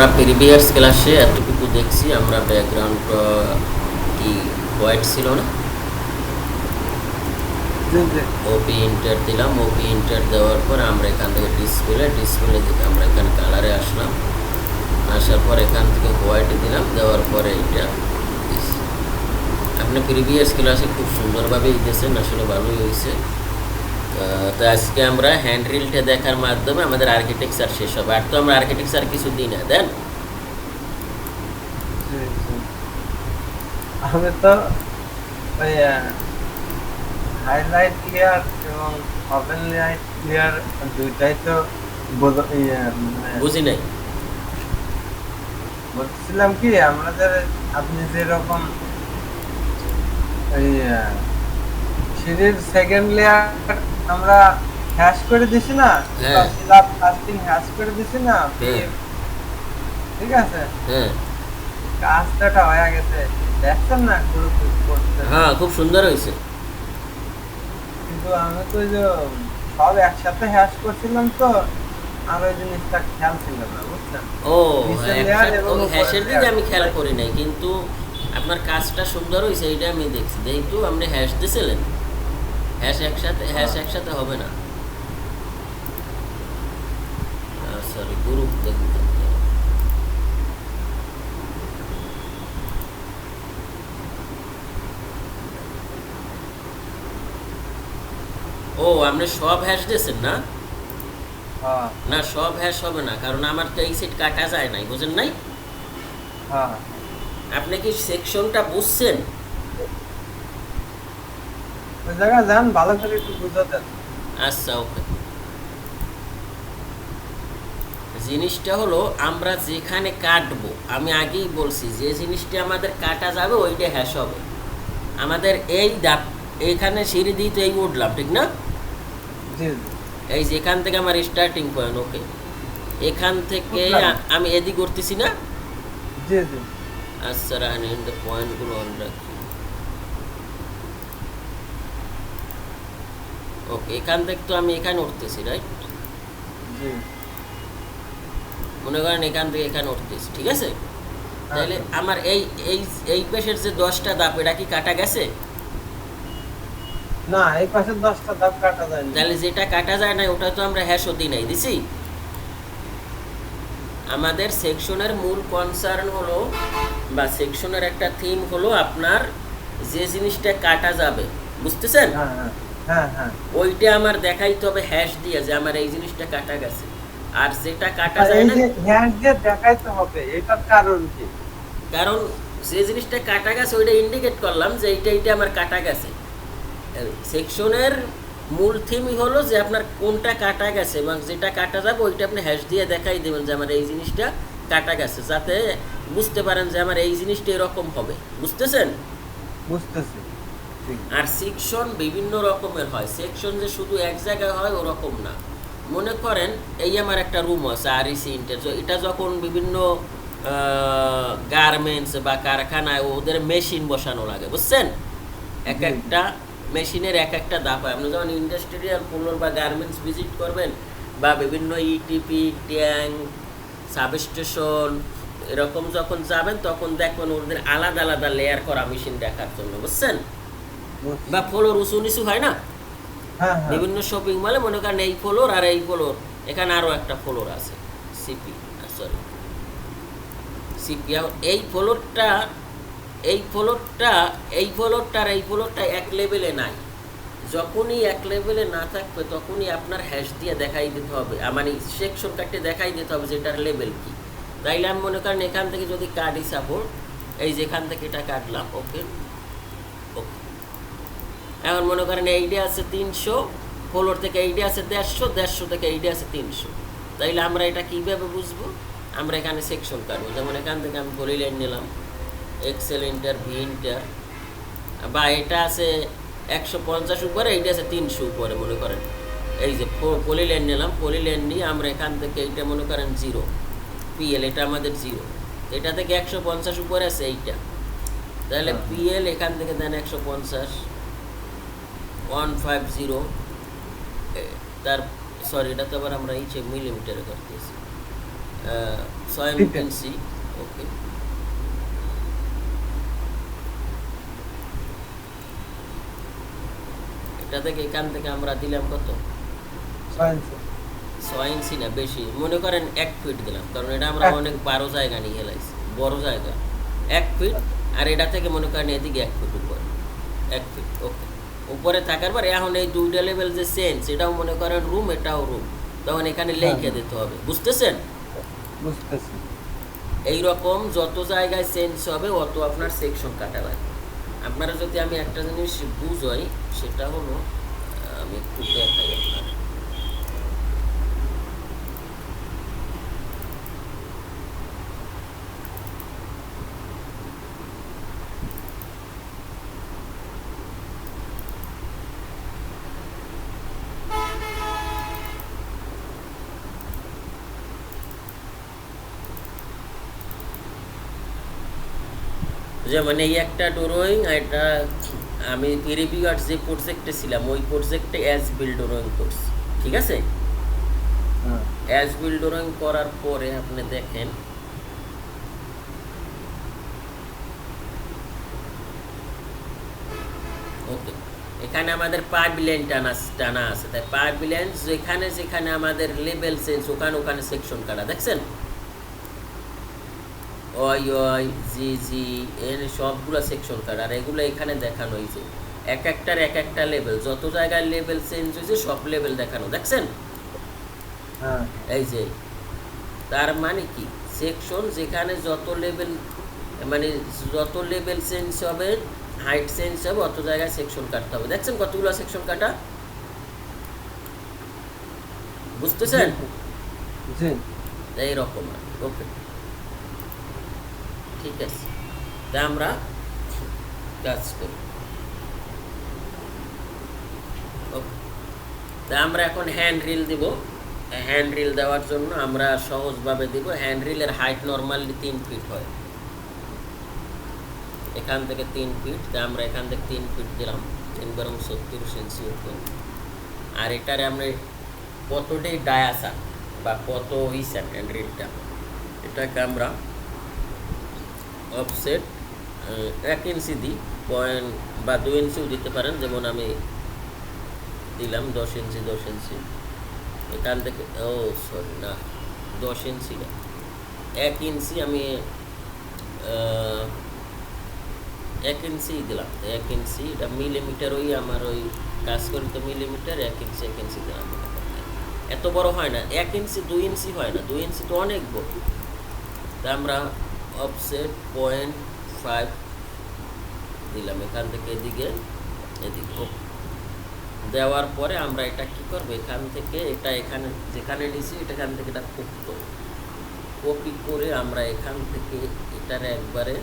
আমরা প্রিভিয়াস ক্লাসে এতটুকু দেখছি আমরা ব্যাকগ্রাউন্ড কি হোয়াইট ছিল না? ওপি ইন্টার দিলাম ওপি ইন্টার দেওয়ার পর আমরা এখান থেকে ডিসপ্লে ডিসপ্লে থেকে আমরা এখানে কালারে আসলাম। আসার পর এখান থেকে হোয়াইট দিলাম দেওয়ার পরে এটা আপনি প্রিভিয়াস ক্লাসে খুব সুন্দরভাবে দিয়েছেন আসলে ভালোই হয়েছে। তো আজকে আমরা হ্যান্ড রিলটা দেখার মাধ্যমে আমাদের আর্কিটেকচার শেষ হবে। আর তো আমরা আর্কিটেকচার কিছু দিই না দেন? জি জি আমি তো ওই হাইলাইট লেয়ার এবং ওপেন লাইট লেয়ার দুইটাই তো বোঝা- ইয়ে, মানে বুঝি নাই। বলছিলাম কি আমাদের আপনি যেরকম ওই সিঁড়ির সেকেন্ড লেয়ার আমরা হ্যাশ করে দিছি না। সিলাব কাস্টিং হ্যাশ করে দিছি না? হ্যাঁ। ঠিক আছে? হ্যাঁ। কাজটা হয়ে গেছে। দেখছেন না গ্রুপ করতে? হ্যাঁ খুব সুন্দর হয়েছে। কিন্তু আমি তো যে সব একসাথে হ্যাশ করছিলাম তো আর ওই জিনিসটা খেয়াল ছিল না বুঝছেন? ও হ্যাঁ, হ্যাশের দিকে আমি খেয়াল করি নাই কিন্তু আপনার কাজটা সুন্দর হয়েছে এইটা আমি দেখছি। যেহেতু আপনি হ্যাশ দিয়েছিলেন হ্যাশ একসাথে হ্যাশ হ্যাঁ। একসাথে হবে না। সরি গ্রুপ ও আপনি সব হ্যাশ দিয়েছেন না? হ্যাঁ। না সব হ্যাশ হবে না কারণ আমার তো এই সেট কাটা যায় নাই বুঝেন নাই? হ্যাঁ। আপনি কি সেকশনটা বুঝছেন? ওই জায়গায় যান ভালো করে একটু বুঝো দেন। আচ্ছা ওকে। জিনিসটা হলো আমরা যেখানে কাটবো আমি আগেই বলছি যে জিনিসটা আমাদের কাটা যাবে ওইটা হ্যাশ হবে। আমাদের এই দাপ এইখানে সিঁড়ি দিয়ে তো এই উঠলাম ঠিক না? এই যেখান থেকে আমার স্টার্টিং পয়েন্ট ওকে। এখান থেকে আমি এদিক করতেছি না? আচ্ছা রানি পয়েন্টগুলো অন রাখি। ওকে এখান থেকে তো আমি এখানে উঠতেছি রাইট মনে করেন এখান থেকে এখানে উঠতেছি ঠিক আছে? তাহলে আমার এই এই এই পেশের যে দশটা দাপ এটা কি কাটা গেছে? না এই পাশে দশটা ধাপ কাটা যায় না তাহলে যেটা কাটা যায় না ওটা তো আমরা হ্যাশও দিই নাই দিছি? আমাদের সেকশনের মূল কনসার্ন হলো বা সেকশনের একটা থিম হলো আপনার যে জিনিসটা কাটা যাবে বুঝতেছেন? হ্যাঁ হ্যাঁ। ওইটা আমার দেখাইতে হবে হ্যাশ দিয়ে যে আমার এই জিনিসটা কাটা গেছে। আর যেটা কাটা যায় না হ্যান্ড দিয়ে দেখাইতে হবে এটার কারণ কি? কারণ যে জিনিসটা কাটা গেছে ওইটা ইন্ডিকেট করলাম যে এইটা এইটা আমার কাটা গেছে। সেকশনের মূল থিমই হলো যে আপনার কোনটা কাটা গেছে এবং যেটা কাটা যাবে ওইটা আপনি হ্যাশ দিয়ে দেখাই দেবেন যে আমার এই জিনিসটা কাটা গেছে যাতে বুঝতে পারেন যে আমার এই জিনিসটা এরকম হবে। বুঝতেছেন? বুঝতেছি। ঠিক আর সেকশন বিভিন্ন রকমের হয়। সেকশন যে শুধু এক জায়গায় হয় ওরকম না। মনে করেন এই আমার একটা রুম আছে আর ইসি ইন্টার এটা যখন বিভিন্ন গার্মেন্টস বা কারখানায় ওদের মেশিন বসানো লাগে বুঝছেন? এক একটা মেশিনের এক একটা দাপ হয়। আপনি যখন ইন্ডাস্ট্রিয়াল পুনর বা গার্মেন্টস ভিজিট করবেন বা বিভিন্ন ইটিপি ট্যাঙ্ক সাবস্টেশন এরকম যখন যাবেন তখন দেখবেন ওদের আলাদা আলাদা লেয়ার করা মেশিন দেখার জন্য বুঝছেন? বুঝছি। বা ফ্লোর উঁচু নিচু হয় না? হ্যাঁ হ্যাঁ। বিভিন্ন শপিং মলে মনে করেন এই ফ্লোর আর এই ফ্লোর। এখানে আরও একটা ফ্লোর আছে সিপি সরি সিপি এই ফ্লোরটা এই ফ্লোরটা এই ফ্লোরটা আর এই ফ্লোরটা এক লেভেলে নাই। যখনই এক লেভেলে না থাকবে তখনই আপনার হ্যাশ দিয়ে দেখাই দিতে হবে মানে সেকশন কাটতে দেখাই দিতে হবে যেটার লেভেল কি। তাইলে আমি মনে করেন এখান থেকে যদি কাটি সাপোর্ট এই যেখান থেকে এটা কাটলাম ওকে এখন মনে করেন এইডে আছে তিনশো ফ্লোর থেকে এইডে আছে দেড়শো দেড়শো থেকে এইডে আছে তিনশো। তাইলে আমরা এটা কীভাবে বুঝব? আমরা এখানে সেকশন কাটবো। যেমন এখান থেকে আমি পলি লাইন নিলাম। এক্সেল ইন্টার ভি ইন্টার বা এটা আছে একশো পঞ্চাশ উপরে এইটা আছে তিনশো উপরে মনে করেন। এই যে পলি লাইন নিলাম। পলি লাইন নিয়ে আমরা এখান থেকে এইটা মনে করেন জিরো পিএল এটা আমাদের জিরো এটা থেকে একশো পঞ্চাশ উপরে আছে এইটা। তাহলে হ্যাঁ। পিএল এখান থেকে দেন একশো পঞ্চাশ। ওয়ান ফাইভ জিরো তার সরি এটা তো আবার আমরা ইচ্ছে মিলিমিটারে করতেছি ছয় ইঞ্চি ওকে। এটা থেকে এখান থেকে আমরা দিলাম কত? ছয় ইঞ্চি। না বেশি। মনে করেন এক ফিট দিলাম কারণ এটা আমরা অনেক বারো জায়গা নিয়ে হেলাইছি বড় জায়গা। এক ফিট আর এটা থেকে মনে করেন এদিকে এক ফিট উপরে। এক ফিট ওকে। উপরে থাকার পর এখন এই দুইটা লেভেল যে চেঞ্জ এটাও মনে করেন রুম এটাও রুম তখন এখানে লিখে লেখে দিতে হবে। বুঝতেছেন? বুঝতেছি। এইরকম যত জায়গায় চেঞ্জ হবে অত আপনার সেকশন কাটা লাগবে। আপনারা যদি আমি একটা জিনিস বুঝাই সেটা হলো আমি একটু দেখাই আপনার যেমন এই একটা ড্রয়িং এটা আমি পিরিপিগার যে প্রজেক্টে ছিলাম ওই প্রজেক্টে অ্যাজ বিল ড্রয়িং করছি ঠিক আছে? অ্যাজ বিল ড্রয়িং করার পরে আপনি দেখেন ওকে এখানে আমাদের পাইপ লাইন টানা টানা আছে তাই পাইপ লাইন যেখানে যেখানে আমাদের লেভেল চেঞ্জ ওখানে ওখানে সেকশন কাটা দেখছেন? ওই ওই জি জি এর সবগুলো সেকশন কাটা আর এগুলো এখানে দেখানো হয়েছে এক একটার এক একটা লেভেল যত জায়গায় লেভেল চেঞ্জ হয়েছে সব লেভেল দেখানো দেখছেন? হ্যাঁ। এই যে তার মানে কি? সেকশন যেখানে যত লেভেল মানে যত লেভেল চেঞ্জ হবে হাইট চেঞ্জ হবে অত জায়গায় সেকশন কাটতে হবে। দেখছেন কতগুলো সেকশন কাটা বুঝতেছেন? এইরকম ওকে ঠিক আছে। তা আমরা কাজ করি। তা আমরা এখন হ্যান্ড রিল দিব। হ্যান্ড রিল দেওয়ার জন্য আমরা সহজভাবে দিব। হ্যান্ড রিলের হাইট নর্মালি তিন ফিট হয়। এখান থেকে তিন ফিট তা আমরা এখান থেকে তিন ফিট দিলাম। তিন বরং সত্তর ওকে আর এটারে আমরা কতটাই ডায়াসা বা কত ইসা হ্যান্ড রিলটা এটাকে আমরা অফসেট এক ইঞ্চি দিই পয়েন্ট বা দু ইঞ্চিও দিতে পারেন, যেমন আমি দিলাম দশ ইঞ্চি দশ ইঞ্চি। এখান থেকে, ও সরি না, দশ ইঞ্চি না। এক ইঞ্চি আমি এক ইঞ্চি দিলাম। এক ইঞ্চি, এটা মিলিমিটার ওই আমার ওই কাজ করি তো মিলিমিটার, এক ইঞ্চি এক ইঞ্চি দিলাম। এত বড় হয় না, এক ইঞ্চি, দুই ইঞ্চি হয় না, দুই ইঞ্চি তো অনেক বড়। তা আমরা অফসেট পয়েন্ট ফাইভ দিলাম এখান থেকে এদিকে এদিকে দেওয়ার পরে আমরা এটা কি করব? এখান থেকে এটা এখানে, যেখানে নিছি, এটা এখান থেকে এটা কপি করব। কপি করে আমরা এখান থেকে এটার একবারে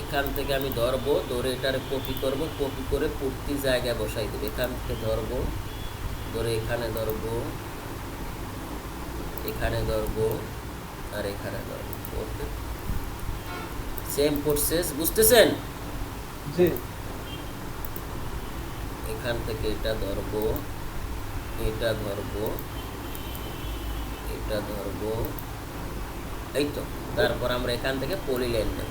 এখান থেকে আমি ধরবো, ধরে এটার কপি করব কপি করে পূর্তি জায়গায় বসাই দেবো। এখান থেকে ধরবো, ধরে এখানে ধরবো। এখানে ধরবো আর এখানে ধরবো। ওকে। সেম প্রসেস বুঝতেছেন? জি। এখান থেকে এটা ধরবো এটা ধরবো এটা ধরবো। এই তো তারপর আমরা এখান থেকে পলি লাইন নেব।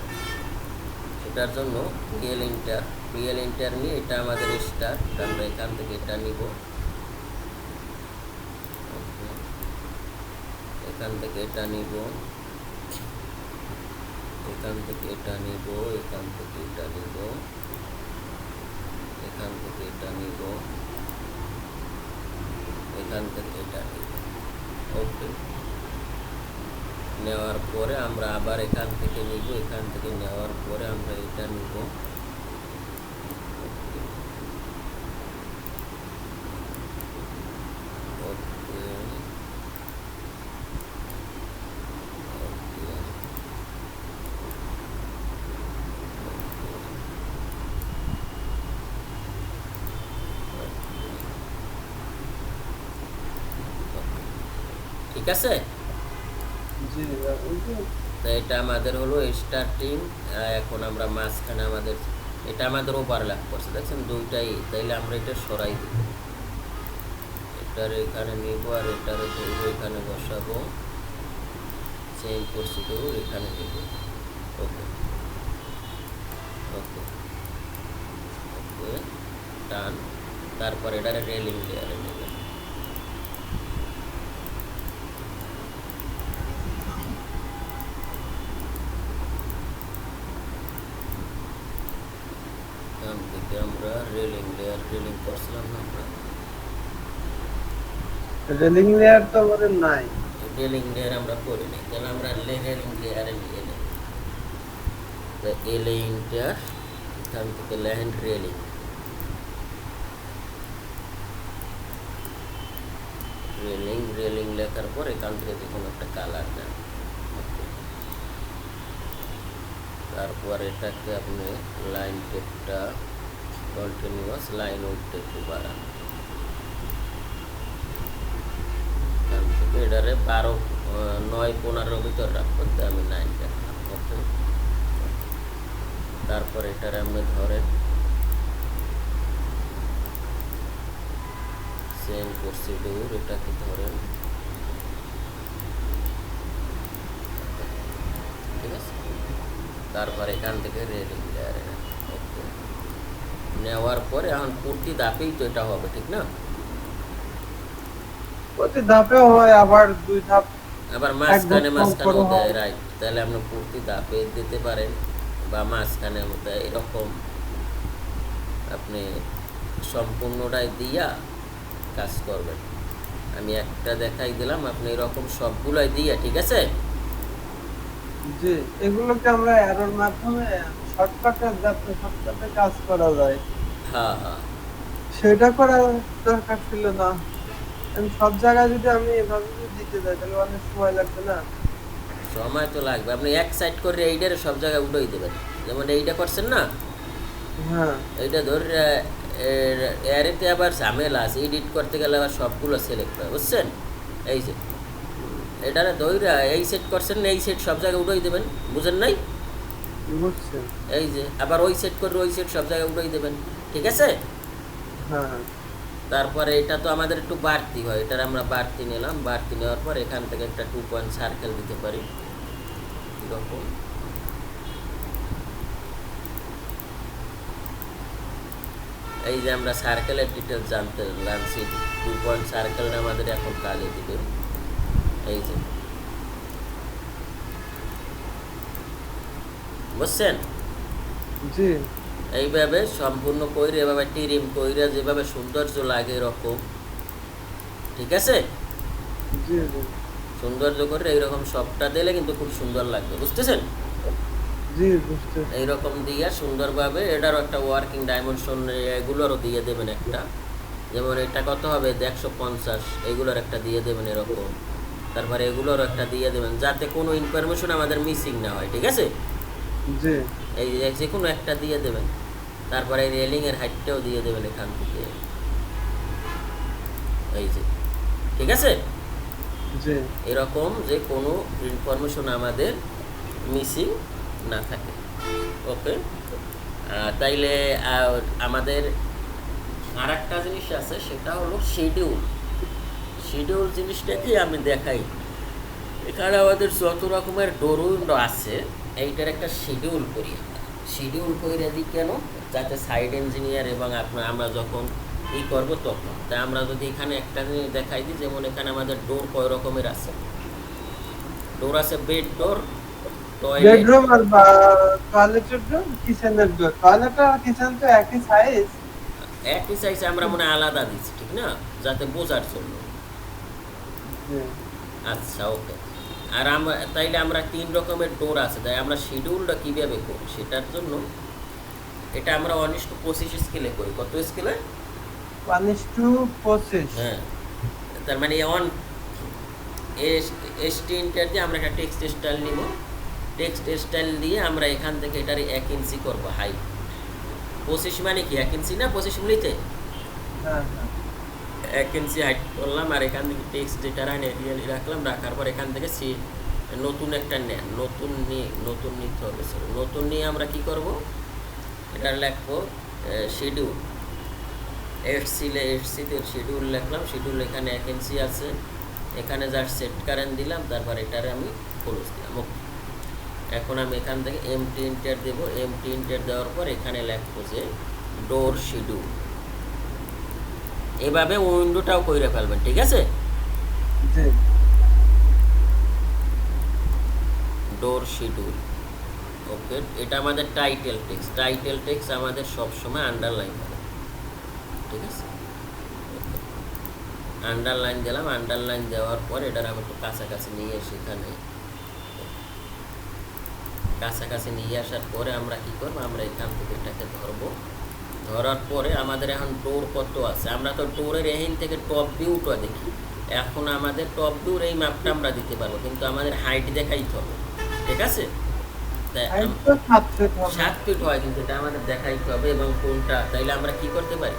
সেটার জন্য রিয়েল ইন্টার রিয়েল ইন্টার নিয়ে এটা আমাদের স্টার আমরা এখান থেকে এটা নিব। এখান থেকে এটা নিব। এখান থেকে এটা নিব, এখান থেকে এটা নিব। এখান থেকে এটা নিব। এখান থেকে এটা ওকে। নেওয়ার পরে আমরা আবার এখান থেকে নিব, এখান থেকে নেওয়ার পরে আমরা এটা নিব ওকে ওকে ঠিক আছে? তো এটা আমাদের হলো স্টার্টিং এখন আমরা মাঝখানে আমাদের এটা আমাদের ওভারল্যাপ করছে দেখছেন? দুইটাই তাইলে আমরা এটা সরাই দিব। এটার এখানে নিব আর এটারে ধরবো এখানে বসাবো। চেঞ্জ করছি তো এখানে নিব। ওকে ওকে ওকে টান তারপর এটারে রেলিং লেয়ারে নেবেন এখান থেকে আমরা রেলিং লেয়ার রেলিং করছিলাম না আমরা। রেলিং লেয়ার তো আমাদের নাই। রেলিং লেয়ার আমরা করি নি তাহলে আমরা রেলিং লেয়ারে নিয়ে নেব তো এই লেইনটা এখান থেকে ল্যান্ড রেলিং রেলিং রেলিং লেখার পর এখান থেকে দেখুন একটা কালার দেন. তারপর এটাকে আপনি লাইন টেপটা কন্টিনিউয়াস লাইন উঠতে একটু বাড়ান। এটারে বারো নয়, পনেরো ভিতর রাখবেন আমি নাইন রাখলাম ওকে? তারপর এটারে আপনি ধরেন সেম প্রসিডিউর এটাকে ধরেন ঠিক আছে? তারপর এখান থেকে লেয়ারে ওকে নেওয়ার পরে এখন প্রতি ধাপেই তো এটা হবে ঠিক না? প্রতি ধাপে হয় আবার দুই ধাপ আবার মাঝখানে একদম মাঝখানে কম দেয়। রাইট তাহলে আপনি প্রতি ধাপে দিতে পারেন বা মাঝখানে এরকম। আপনি সম্পূর্ণটাই দিয়া কাজ করবেন। আমি একটা দেখাই দিলাম আপনি এরকম সবগুলাই দিয়া ঠিক আছে? জি এগুলোকে আমরা এরোর মাধ্যমে শর্টকাটে যাতে শর্টকাটে কাজ করা যায়। হ্যাঁ হ্যাঁ। সেটা করার দরকার ছিল না। সব জায়গায় যদি আমি এভাবে দিতে যাই তাহলে অনেক সময় লাগবে না। সময় তো লাগবে। আপনি এক সাইড করে এইটারে সব জায়গায় উঠেই দেবেন। যেমন এইটা করছেন না? হ্যাঁ। এইটা ধর এরেতে আবার ঝামেলা আছে। এডিট করতে গেলে আবার সবগুলো সিলেক্ট হয় বুঝছেন? এই যে এটারে ধৈরা এই সেট করছেন এই সেট সব জায়গায় উঠাই দেবেন। বুঝেন নাই? এই যে আবার ওই সেট করে ওই সেট সব জায়গায় উঠাই দেবেন। ঠিক আছে? হ্যাঁ তারপরে এটা তো আমাদের একটু বাড়তি হয়। এটার আমরা বাড়তি নিলাম। বাড়তি নেওয়ার পর এখান থেকে একটা টু পয়েন্ট সার্কেল দিতে পারি। এরকম। এই যে আমরা সার্কেলের ডিটেলস জানতে জানছি। টু পয়েন্ট সার্কেলটা আমাদের এখন কাজে দিবে। এই যে। বুঝছেন? জি। এইভাবে সম্পূর্ণ কইরে এভাবে টিরিম কইরে যেভাবে সৌন্দর্য লাগে এরকম ঠিক আছে? জি জি। সৌন্দর্য করে এইরকম সবটা দিলে কিন্তু খুব সুন্দর লাগবে বুঝতেছেন? জি বুঝতে এইরকম দিয়ে সুন্দরভাবে এটারও একটা ওয়ার্কিং ডাইমেনশন এগুলোরও দিয়ে দেবেন একটা। যেমন এটা কত হবে? একশো পঞ্চাশ এগুলোর একটা দিয়ে দেবেন এরকম। তারপরে এগুলোরও একটা দিয়ে দেবেন যাতে কোনো ইনফরমেশন আমাদের মিসিং না হয় ঠিক আছে? জি। এই যে কোনো একটা দিয়ে দেবেন। তারপরে রেলিংয়ের হাইটটাও দিয়ে দেবেন এখান থেকে। এই যে। ঠিক আছে? জি। এরকম যে কোনো ইনফরমেশন আমাদের মিসিং না থাকে। ওকে তাইলে আমাদের আর একটা জিনিস আছে সেটা হলো শিডিউল শিডিউল জিনিসটাকে আমি দেখাই। এখানে আমাদের যত রকমের ডোরুন আছে এইটার একটা শিডিউল করি শিডিউল করে দিই কেন? যাতে সাইড ইঞ্জিনিয়ার এবং আপনার আমরা যখন ই করব তখন। তাই আমরা যদি এখানে একটা জিনিস দেখাই দিই যেমন এখানে আমাদের ডোর কয় রকমের আছে? ডোর আছে বেড ডোর বেডরুম আর টয়লেটের ডোর কিচেনের ডোর টয়লেট আর কিচেন তো একই সাইজ একই সাইজে আমরা মনে আলাদা দিচ্ছি ঠিক না? যাতে বোঝার জন্য। আচ্ছা ওকে আর আমরা তাইলে আমরা তিন রকমের ডোর আছে তাই আমরা শিডিউলটা কীভাবে করি? সেটার জন্য এটা আমরা অনিষ্ট পঁচিশ স্কেলে করি। কত স্কেলে ওয়ান ইস টু পঁচিশ হ্যাঁ। তার মানে অন এস টি ইন্টার দিয়ে আমরা একটা টেক্সট স্টাইল নিব। টেক্সট স্টাইল দিয়ে আমরা এখান থেকে এটার এক ইঞ্চি করব হাইট পঁচিশ মানে কি? এক ইঞ্চি না পঁচিশ মিলিতে হ্যাঁ হ্যাঁ। এক ইঞ্চি হাইট করলাম আর এখান থেকে টেক্সট যেটা রিয়ালি রাখলাম, রাখার পর এখান থেকে সি নতুন একটা নেন নতুন নিয়ে নতুন নিতে হবে, sorry। নতুন নিয়ে আমরা কি করব এটা লিখব শিডিউল এসসিলে এসসিতে শিডিউল লিখলাম শিডিউল এখানে ভ্যাকেন্সি আছে, এখানে যার সেট কারেন্ট দিলাম, তারপর এটারে আমি ক্লোজ দিলাম ওকে এখন আমি এখান থেকে এমটি ইন্টার দেবো এমটি ইন্টার দেওয়ার পর এখানে লিখব যে ডোর শিডিউল এভাবে উইন্ডোটাও কইরে ফেলবেন ঠিক আছে? ডোর শিডিউল ওকে এটা আমাদের টাইটেল টেক্স টাইটেল টেক্স আমাদের সবসময় আন্ডারলাইন হবে। ঠিক আছে? আন্ডারলাইন দিলাম আন্ডারলাইন দেওয়ার পর এটার আমি একটু কাছাকাছি নিয়ে এসে এখানে কাছাকাছি নিয়ে আসার পরে আমরা কি করব? আমরা এখান থেকে এটাকে ধরবো। ধরার পরে আমাদের এখন ডোর কত আছে? আমরা তো ডোরের এহিন থেকে টপ ভিউটা দেখি। এখন আমাদের টপ ভিউর এই মাপটা আমরা দিতে পারব কিন্তু আমাদের হাইট দেখাইতে হবে ঠিক আছে? সাত ফিট হয় কিন্তু এটা আমাদের দেখাইতে হবে এবং কোনটা তাইলে আমরা কি করতে পারি?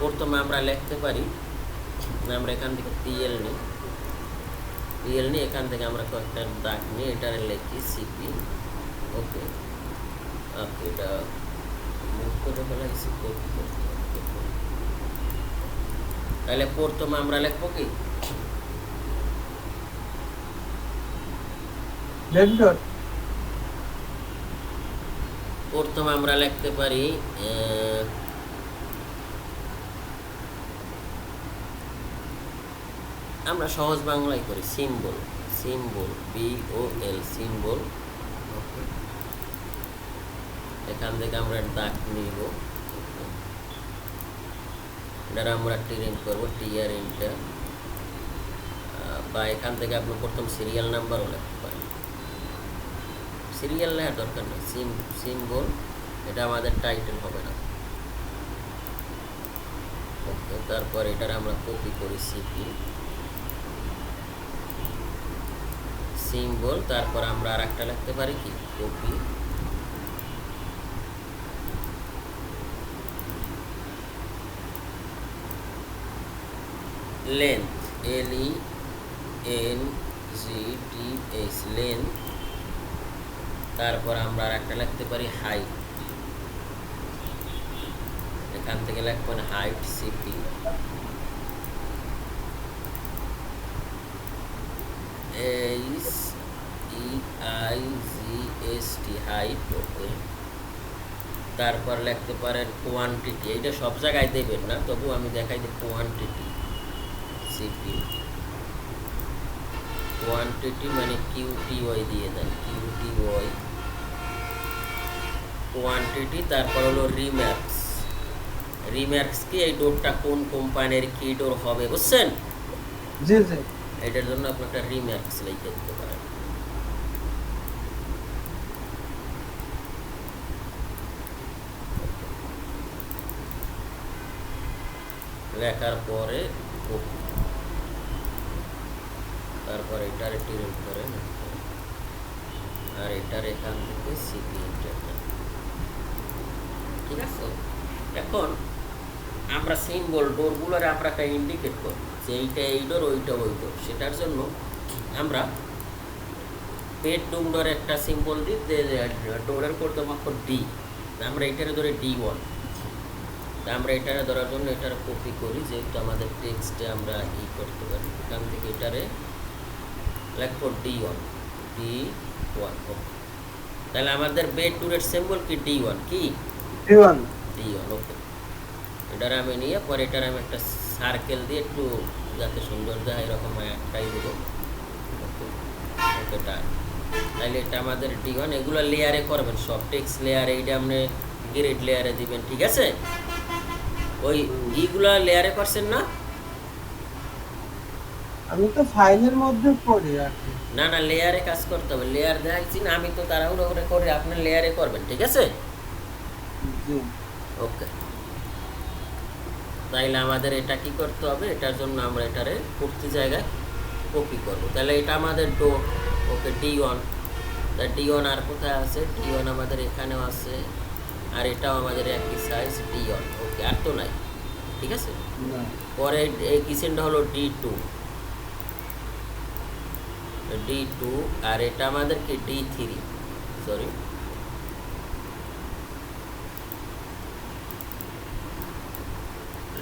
প্রথমে আমরা লিখতে পারি আমরা এখান থেকে পিএল নিই। পিএল নিয়ে এখান থেকে আমরা কয়েকটা দাগ নিয়ে এটারে লিখি সিপি ওকে ওকে এটা করে ফেলাইছি। তাহলে প্রথমে আমরা লিখব কি প্রথমে আমরা লিখতে পারি আমরা সহজ বাংলায় করি symbol symbol B O L symbol এখান থেকে আমরা দাগ নিব। এটার আমরা টিরিং করব টিআর ইন্টার বা এখান থেকে আপনি প্রথম সিরিয়াল নাম্বারও লিখতে পারেন। সিরিয়াল লেখার দরকার নেই সিম সিম্বল এটা আমাদের টাইটেল হবে না। ওকে, তারপর এটার আমরা কপি করি সিপি সিম্বল তারপর আমরা আর একটা লিখতে পারি কি? Copy length L E N G T H length তারপর আমরা আর একটা লিখতে পারি হাইট। এখান থেকে লিখবেন height CP H E I G S T height okay তারপর লিখতে পারেন কোয়ান্টিটি এইটা সব জায়গায় দেবেন না তবু আমি দেখাই দিই কোয়ান্টিটি সিপি কোয়ান্টিটি মানে কিউটি ওয়াই দিয়ে দেন কিউটি ওয়াই কোয়ান্টিটি তারপর হলো রিম্যাক্স রিম্যাক্স কি? এই ডোরটা কোন কোম্পানির কি ডোর হবে বুঝছেন? জি জি। এটার জন্য আপনি একটা রিম্যাক্স লিখে দিতে পারেন। লেখার পরে। তারপর এটার টিরেন করে আর এটার এখান থেকে সিপি ঠিক আছে? এখন আমরা সিম্বল ডোরগুলোর আমরা একটা ইন্ডিকেট করব যে এইটা এই ডোর ওইটা ওই ডোর সেটার জন্য আমরা বেডরুম ডোরে একটা সিম্বল দিই ডোরের প্রথম অক্ষর ডি আমরা এটারে ধরে ডি ওয়ান তা আমরা এটারে ধরার জন্য এটার কপি করি, যেহেতু আমাদের টেক্সটে আমরা ই করতে পারি। এখান থেকে এটারে লিখব D one D one okay তাহলে আমাদের বেড টুরের সিম্বল কি? ডি ওয়ান কি? G one D one okay এটার আমি নিয়ে পরে এটার আমি একটা সার্কেল দিয়ে একটু যাতে সুন্দর দেয় এরকম একটাই দেবো। ওকে ওকে ডান তাহলে এটা আমাদের ডি ওয়ান এগুলো লেয়ারে করবেন সব। টেক্স লেয়ারে এইটা আপনি গ্রেড লেয়ারে দিবেন ঠিক আছে? ওই ইগুলো লেয়ারে করছেন না? আমি তো ফাইলের মধ্যে পড়ি আর কি। না না লেয়ারে কাজ করতে হবে। লেয়ার দেখাচ্ছি না আমি তো তাড়াহুড়ো করে করে আপনি লেয়ারে করবেন ঠিক আছে? জি। ওকে তাইলে আমাদের এটা কি করতে হবে? এটার জন্য আমরা এটারে প্রতি জায়গায় কপি করব। তাহলে এটা আমাদের ডো ওকে ডি ওয়ান তা ডি ওয়ান আর কোথায় আছে? ডি ওয়ান আমাদের এখানেও আছে আর এটাও আমাদের একই সাইজ ডি ওয়ান ওকে আর তো নাই ঠিক আছে? পরে এই কিচেনটা হলো ডি টু ডি টু আর এটা আমাদের কি D three sorry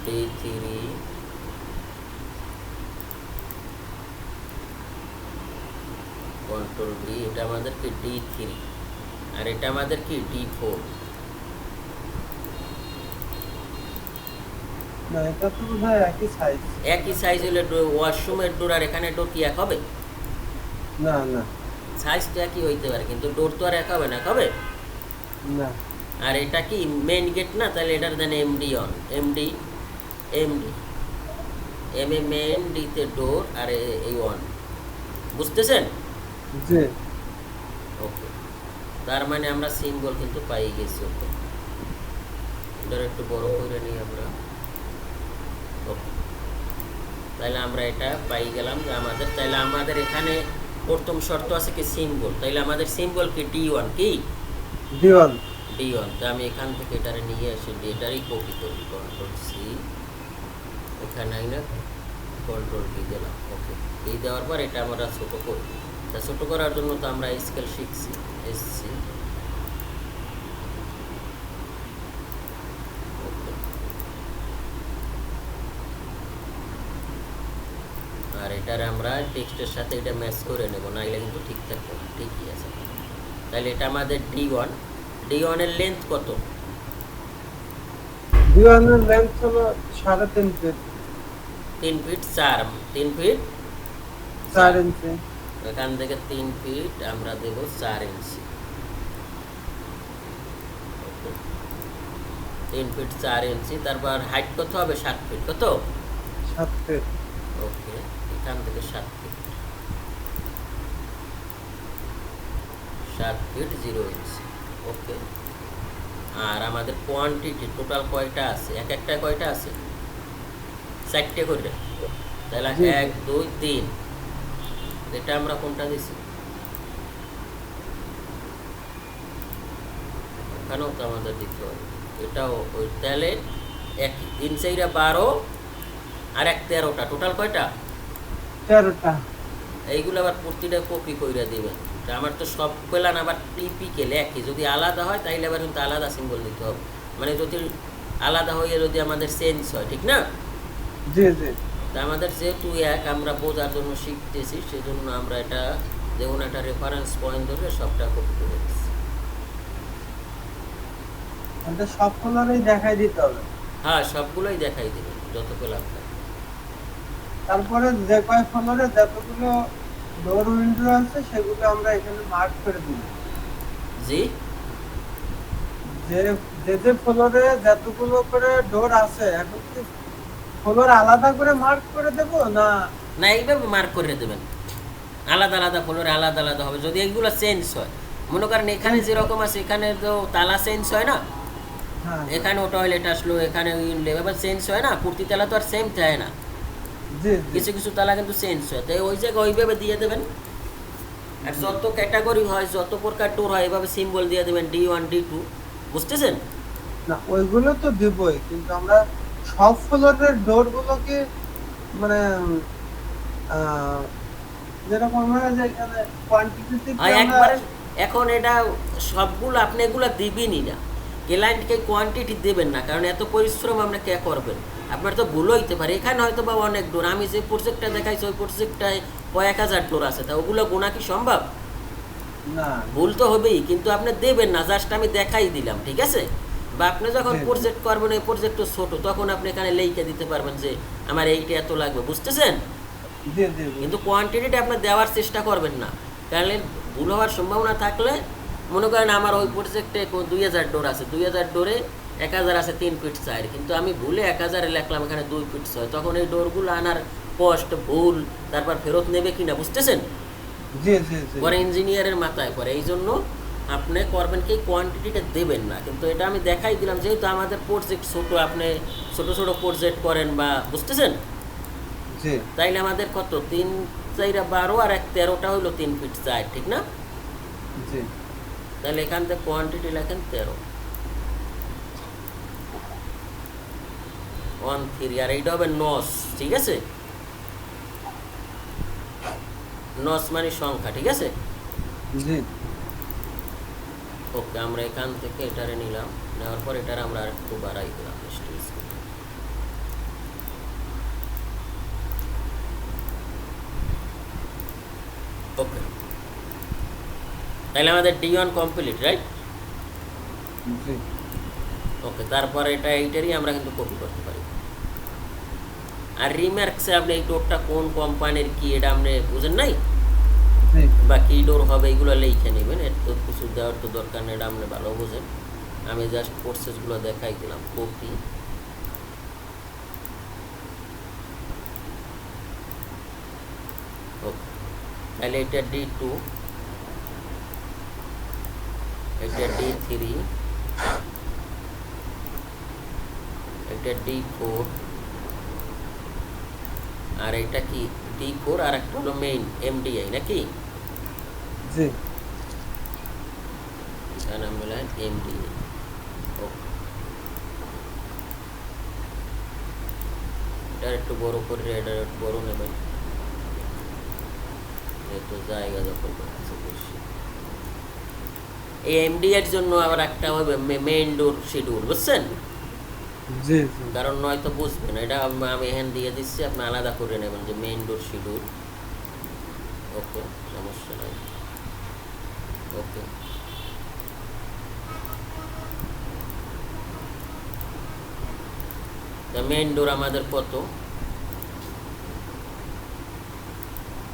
D three control D এটা আমাদের কি ডি থ্রি আর এটা আমাদের কি ডি ফোর না এটা তো বোধ একই সাইজ একই সাইজ হলে ওয়াশরুমের ডোর আর এখানে ডোর কি এক হবে? না না। সাইজ তো একই হইতে পারে? কিন্তু ডোর তো আর এক হবে না কবে? না। আর এটা কি মেন গেট না? তাহলে এটার then MD on MD MD M A main ডিতে ডোর আর এই অন বুঝতেছেন? জি। ওকে তার মানে আমরা সিম্বল কিন্তু পাই গেছি ওকে এটার একটু বড় করে নিই আমরা। ওকে তাহলে আমরা এটা পাই গেলাম যে আমাদের তাহলে আমাদের এখানে প্রথম শর্ত আছে কি সিম্বল তাইলে আমাদের সিম্বল কি ডি ওয়ান কি? ডি ওয়ান ডি ওয়ান তো আমি এখান থেকে এটারে নিয়ে আসি এটারই কপি করি কন্ট্রোল সি এখানে আইনা কন্ট্রোল ডি দিলাম ওকে ডি দেওয়ার পর এটা আমরা ছোট করি। তা ছোট করার জন্য তো আমরা স্কেল শিখছি এসছি ওকে আর এটার আমরা টেক্সটের সাথে এটা ম্যাচ করে নেব নাইলে কিন্তু ঠিক থাকবে না ঠিকই আছে। তাহলে এটা আমাদের ডি ওয়ান ডি ওয়ানের লেন্থ কত? দিওয়ানের লেন্থ হলো সাড়ে তিন ফিট তিন ফিট চার তিন ফিট চার ইঞ্চি এখান থেকে তিন ফিট আমরা দেব চার ইঞ্চি তিন ফিট চার ইঞ্চি তারপর হাইট কত হবে? সাত ফিট কত? সাত ফিট ওকে এখান থেকে সাত ফিট সাত ফিট জিরো ইঞ্চি ওকে আর আমাদের কোয়ান্টিটি টোটাল কয়টা আছে? এক একটা কয়টা আছে? চারটে করে। তাহলে এক দুই তিন। এটা আমরা কোনটা দিছি? এখানেও তো আমাদের দিতে হবে। এটাও ওই তাহলে এক তিন চাইরা বারো আর এক তেরোটা। টোটাল কয়টা? তেরোটা। এইগুলো আবার প্রতিটা কপি কইরা দিবেন। আমার তো সব পেলান আবার টিপিক্যাল একই যদি আলাদা হয় তাইলে আবার কিন্তু আলাদা সিম্বল দিতে হবে। মানে যদি আলাদা হয়ে যদি আমাদের চেঞ্জ হয় ঠিক না? জি জি। তা আমাদের যেহেতু এক আমরা বোঝার জন্য শিখতেছি সেজন্য আমরা এটা যেমন একটা রেফারেন্স পয়েন্ট ধরে সবটা কপি করে দিচ্ছি। এটা সব কালারেই দেখাই দিতে হবে। হ্যাঁ সবগুলোই দেখাই দিবেন যত পেলাম। তারপরে যে কয় ফ্লোরে যতগুলো ডোর উইন্ডো আছে সেগুলো আমরা এখানে মার্ক করে দিব জি? যে যে যে ফ্লোরে যতগুলো করে ডোর আছে এখন কি ফ্লোর আলাদা করে মার্ক করে দেব না? না এইভাবে মার্ক করে দেবেন। আলাদা আলাদা ফ্লোরে আলাদা আলাদা হবে। যদি এইগুলো চেঞ্জ হয় মনে করেন এখানে যেরকম আছে এখানে তো তালা চেঞ্জ হয় না? হ্যাঁ। এখানেও টয়লেট আসলো এখানে উইন্ডো এবার চেঞ্জ হয় না? প্রতি তালা তো আর সেম থাকে না। কিছু কিছু তালা কিন্তু চেঞ্জ হয়। তাই ওই জায়গায় ওইভাবে দিয়ে দেবেন। আর যত ক্যাটাগরি হয় যত প্রকার ট্যুর হয় এভাবে সিম্বল দিয়ে দেবেন ডি ওয়ান ডি টু বুঝতেছেন? না ওইগুলো তো দিবই কিন্তু আমরা সব ফ্লোরের ডোর গুলোকে মানে যেরকম আমরা যে এখানে কোয়ান্টিটি একবারে এখন এটা সবগুলো আপনি এগুলো দিবেনই না। ক্লায়েন্টকে কোয়ান্টিটি দেবেন না কারণ এত পরিশ্রম আপনি কে করবেন? আপনার তো ভুল হইতে পারে। এখানে হয়তো বা অনেক ডোর। আমি যে প্রজেক্টটা দেখাইছি ওই প্রজেক্টটায় কয়েক হাজার ডোর আছে। তা ওগুলো গোনা কি সম্ভব? না। ভুল তো হবেই কিন্তু আপনি দেবেন না। জাস্ট আমি দেখাই দিলাম ঠিক আছে? বা আপনি যখন। প্রজেক্ট করবেন ওই প্রজেক্ট ছোট তখন আপনি এখানে লেখে দিতে পারবেন যে আমার এইটা এত লাগবে। বুঝতেছেন। কিন্তু কোয়ান্টিটিটা আপনি দেওয়ার চেষ্টা করবেন না। তাহলে ভুল হওয়ার সম্ভাবনা থাকলে মনে করেন আমার ওই প্রজেক্টে দুই হাজার ডোর আছে। দুই হাজার ডোরে এক হাজার আছে তিন ফিট চার কিন্তু আমি ভুলে এক হাজারে লেখলাম এখানে দুই ফিট ছয়। তখন এই ডোরগুলো আনার কষ্ট ভুল তারপর ফেরত নেবে কিনা বুঝতেছেন? পরে ইঞ্জিনিয়ারের মাথায় পরে এই জন্য আপনি করবেন কি কোয়ান্টিটিটা দেবেন না। কিন্তু এটা আমি দেখাই দিলাম যেহেতু আমাদের প্রজেক্ট ছোট আপনি ছোট ছোট প্রজেক্ট করেন বা বুঝতেছেন? তাইলে আমাদের কত? তিন চাইরা বারো আর এক তেরোটা হইল তিন ফিট চার ঠিক না? তাহলে এখান থেকে কোয়ান্টিটি লেখেন তেরো। ওয়ান থ্রি আর এইটা হবে নস ঠিক আছে? নস মানে সংখ্যা ঠিক আছে? ওকে আমরা এখান থেকে এটারে নিলাম নেওয়ার পর এটার আমরা আর একটু বাড়াই দিলাম ওকে। তাহলে আমাদের D one complete right okay তারপর এটা এইটারই আমরা কিন্তু কপি করতে পারি। আর রিমার্কসে আপনি এই ডোরটা কোন কোম্পানির কি এটা আপনি বুঝেন নাই? বা কি ডোর হবে এইগুলো লিখে নেবেন এর তো কিছু দেওয়ার তো দরকার নেই এটা আপনি ভালো বোঝেন। আমি জাস্ট কোর্সেসগুলো দেখাই দিলাম কপি ওকে তাহলে এটা ডি টু এটা ডি থ্রি এটা ডি ফোর আর এটা কি ডি ফোর আর একটা হলো মেইন এমডিআই নাকি? জি। এমডিআই এটা একটু বড় করে এটা একটু বড় নেবেন। জায়গা এই এমডি এর জন্য আবার একটা হবে মেইন ডোর শিডিউল বুঝছেন? কারণ নয়তো বুঝবেন এটা আমি এখান দিয়ে দিচ্ছি আপনি আলাদা করে নেবেন যে মেইন ডোর শিডিউল ওকে সমস্যা নাই। ওকে। মেইন ডোর আমাদের কত?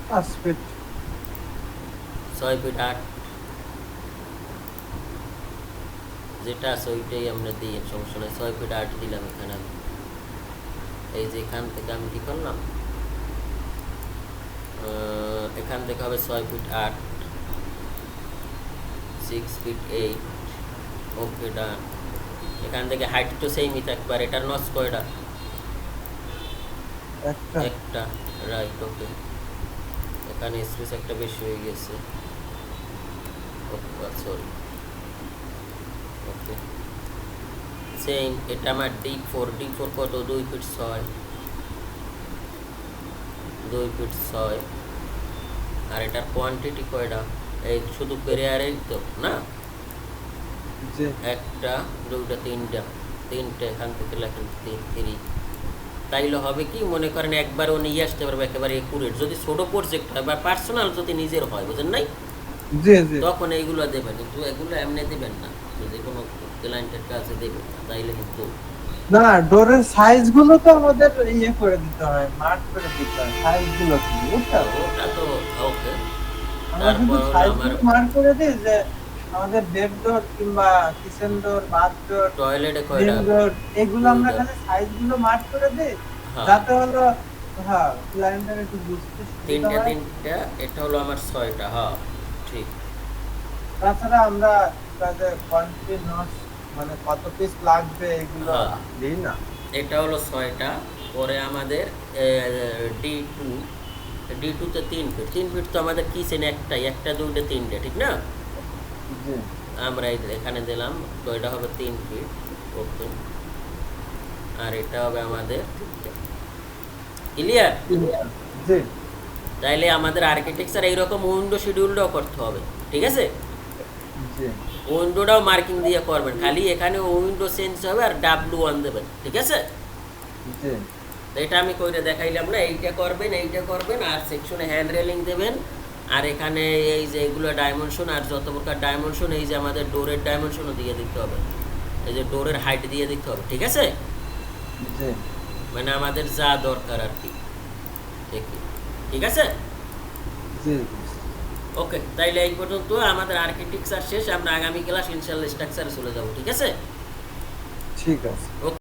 পাঁচ ফিট ছয় ফিট আট। যেটা আছে ওইটাই আমরা দিই সমস্যা নাই। ছয় ফিট আট দিলাম এখানে আমি। এই যে এখান থেকে আমি কি করলাম? এখান থেকে হবে ছয় ফিট আট six feet eight okay done এখান থেকে হাইট তো সেমই থাকবে আর এটার নস কয়টা? একটা। একটা রাইট ওকে এখানে স্পেস একটা বেশি হয়ে গেছে। সরি ওকে সেম এটা আমার ডি ফোর ডি ফোর কত? দুই ফিট ছয়। দুই ফিট ছয়। আর এটার কোয়ান্টিটি কয়টা? এই শুধু পেরিয়ারেই তো না? একটা দুইটা তিনটা। তিনটে এখান থেকে লেখেন তিন থ্রি তাইলে হবে কি? মনে করেন একবার ও নিয়ে আসতে পারবে একেবারে একুরেট যদি ছোট প্রজেক্ট হয় বা পার্সোনাল যদি নিজের হয় বুঝেন নাই? তখন এইগুলো দেবেন কিন্তু এগুলো এমনি দেবেন না। যদি কোনো ক্লায়েন্টের কাছে দেবেন তাইলে কিন্তু না ডোরের সাইজগুলো তো আমাদের ইয়ে করে দিতে হয় মার্ক করে দিতে হয় সাইজগুলো কি বুঝছ? ওটা তো ওকে তারপর আমার- মার্ক করে দিই যে আমাদের বেড ডোর কিংবা কিচেন ডোর বাথ ডোর টয়লেটে কয়টা? ডোর এগুলো আমরা খালি সাইজগুলো মার্ক করে দিই হ্যাঁ। যাতে হলো হ্যাঁ ক্লায়েন্টের একটু বুঝতে তিনটা তিনটা এটা হলো আমার ছয়টা হ্যাঁ ঠিক। তাছাড়া আমরা কাজে কোয়ান্টিটি নোটস মানে কত পিস লাগবে এগুলো হ্যাঁ। দিই না। এটা হলো ছয়টা পরে আমাদের ডি টু ডি টুতে তিন ফিট তিন ফিট তো আমাদের কিচেন একটাই একটা দুইটা তিনটে ঠিক না? আমরা এখানে দিলাম তো এটা হবে তিন ফিট ওকে। আর এটা হবে আমাদের ক্লিয়ার জি। তাইলে আমাদের আর্কিটেকচার এইরকম উইন্ডো শিডিউলটাও করতে হবে ঠিক আছে? জি। উইন্ডোটাও মার্কিং দিয়ে করবেন। খালি এখানে উইন্ডো চেঞ্জ হবে আর ডাব্লু ওয়ান দেবেন ঠিক আছে? এটা আমি কইরে দেখাইলাম না এইটা করবেন এইটা করবেন আর সেকশনে হ্যান্ড রেলিং দেবেন। আর এখানে এই যে এগুলো ডাইমেনশন আর যত প্রকার ডাইমেনশন এই যে আমাদের ডোরের ডাইমেনশনও দিয়ে দিতে হবে। এই যে ডোরের হাইট দিয়ে দিতে হবে ঠিক আছে? মানে আমাদের যা দরকার আর কি। ঠিক ঠিক আছে? জি। ওকে তাইলে এই পর্যন্ত আমাদের আর্কিটেকচার শেষ আমরা আগামী ক্লাস ইনশাল্লাহ স্ট্রাকচারে চলে যাব ঠিক আছে? ঠিক আছে।